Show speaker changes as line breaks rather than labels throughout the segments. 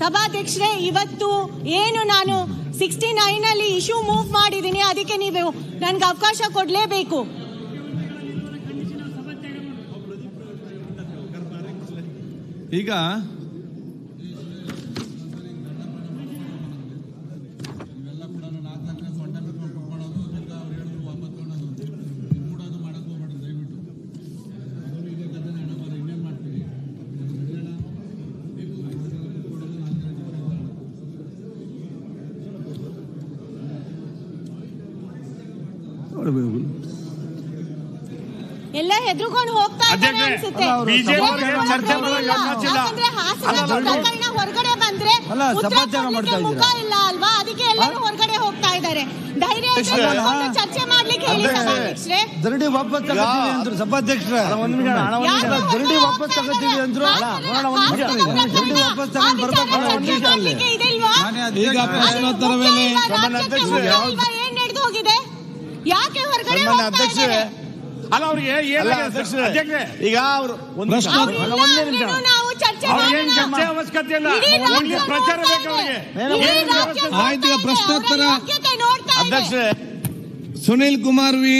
ಸಭಾಧ್ಯಕ್ಷರೇ, ಇವತ್ತು ಏನು ನಾನು ಸಿಕ್ಸ್ಟಿ ನೈನ್ ಅಲ್ಲಿ ಇಶ್ಯೂ ಮೂವ್ ಮಾಡಿದ್ದೀನಿ, ಅದಕ್ಕೆ ನೀವು ನನ್ಗೆ ಅವಕಾಶ ಕೊಡ್ಲೇಬೇಕು.
ಈಗ
ಎಲ್ಲ ಹೆದರ್ಕೊಂಡು ಹೋಗ್ತಾ ಇದ್ದಾರೆ ಅನ್ಸುತ್ತೆ. ಹಾಸನ ಹೊರಗಡೆ ಬಂದ್ರೆ ಮುಖ ಇಲ್ಲ ಅಲ್ವಾ? ಅದಕ್ಕೆ ಎಲ್ಲರೂ ಹೊರಗಡೆ ಹೋಗ್ತಾ ಇದ್ದಾರೆ. ಧೈರ್ಯ ಚರ್ಚೆ ಮಾಡ್ಲಿಕ್ಕೆ ಹೇಳಿ ಸಭಾಧ್ಯಕ್ಷರೇ.
ವಾಪಸ್ ತಗೋತೀವಿ ಅಂದ್ರು ವಾಪಸ್ ತಗೋತೀವಿ? ಅಂದ್ರು? ಈಗ. ವಾಪಸ್ ತಗೊಂಡ್
ಪ್ರಶ್ನೋತ್ತರ ವೇಳೆ?
ಏನ್ ನಡೆದು ಹೋಗಿದೆ? ಯಾಕೆ ಹೊರಗಡೆ ಹೋಗ್ತಾ ಇದ್ದಾರೆ?
ಅಲ್ಲ ಅವ್ರಿಗೆ ಏನ್
ಅಧ್ಯಕ್ಷರೇ, ಈಗ ಅವರು.
ಅಂದ್ರೂ ನಾವು ಚರ್ಚೆ ಮಾಡೋಣ.
ಚರ್ಚೆ ಅವಶ್ಯಕತೆ ಇಲ್ಲ
ಇಡೀ
ಅವ್ರಿಗೆ
ರಾಜ್ಯ
ಪ್ರಚಾರ
ನೋಡ್ತಾ
ಬೇಕು ಅವ್ರಿಗೆ
ಇದೆ. ಇಡೀ ರಾಜ್ಯ ನೋಡ್ತಾ
ಆಯ್ತು, ಈಗ
ಇದೆ.
ಪ್ರಶ್ನೋತ್ತರ.
ಅವರ ಯೋಗ್ಯತೆ ನೋಡ್ತಾ ಇದೆ.
ಅಧ್ಯಕ್ಷರೇ
ಸುನಿಲ್ ಕುಮಾರ್ ವಿ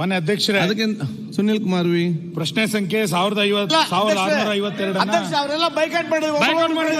ಮನೆ ಅಧ್ಯಕ್ಷರೇ
ಅದಕ್ಕಿಂತ ಸುನಿಲ್ ಕುಮಾರ್ ವಿ
ಪ್ರಶ್ನೆ ಸಂಖ್ಯೆ ಸಾವಿರದ ಐವತ್ತು ಸಾವಿರದ ಆರುನೂರ ಐವತ್ತೆರಡು
ಅಧ್ಯಕ್ಷ ಅವರೆಲ್ಲ ಬೈಕಾಟ್ ಮಾಡಿದ್ರು
ಬೈಕಾಟ್ ಮಾಡಿದ್ರು.